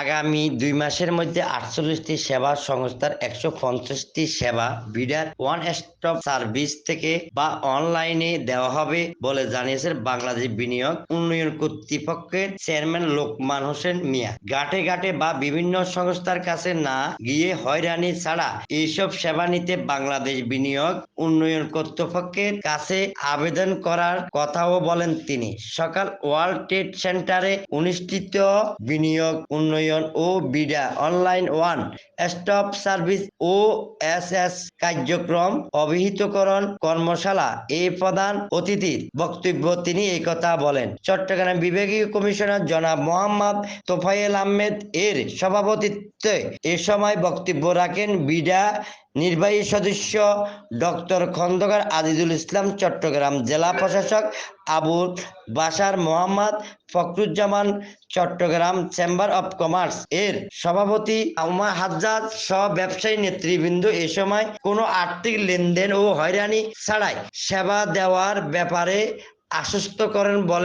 আগামী দুই মাসের মধ্যে আটচল্লিশটি সেবা সংস্থার একশো পঞ্চাশটি সেবা বিডার ওয়ান স্টপ সার্ভিস থেকে বা অনলাইনে দেওয়া হবে বলে জানিয়েছেন বাংলাদেশ বিনিয়োগ উন্নয়ন কর্তৃপক্ষের চেয়ারম্যান লোকমান হোসেন মিয়া। ঘাটে ঘাটে বা বিভিন্ন সংস্থার কাছে না গিয়ে হয়রানি ছাড়া এইসব সেবা নিতে বাংলাদেশ বিনিয়োগ উন্নয়ন কর্তৃপক্ষের কাছে আবেদন করার কথাও বলেন তিনি। সকাল ওয়ার্ল্ড ট্রেড সেন্টারে অনুষ্ঠিত বিনিয়োগ উন্নয়ন ও BIDA. Online one, stop service O S S কার্যক্রম অভিহিতকরণ কর্মশালা। এ প্রধান অতিথির বক্তব্য তিনি এই কথা বলেন। চট্টগ্রাম বিভাগীয় কমিশনার জনাব মোহাম্মদ তোফায়েল আহমেদ এর সভাপতিত্বে এ সময় বক্তব্য রাখেন বিডা নির্বাহী সদস্য ডক্টর খন্দকার আজিজুল ইসলাম, চট্টগ্রাম জেলা প্রশাসক Abul Basar Mohammad Fakhruzzaman, Chattogram chamber of commerce. এর সভাপতি আমা হাজ্জাজ সহ ব্যবসায়ী নেতৃবৃন্দ এ সময় কোনো আর্থিক লেনদেন ও হয়রানি ছাড়াই সেবা দেওয়ার ব্যাপারে আশ্বস্ত করেন বলে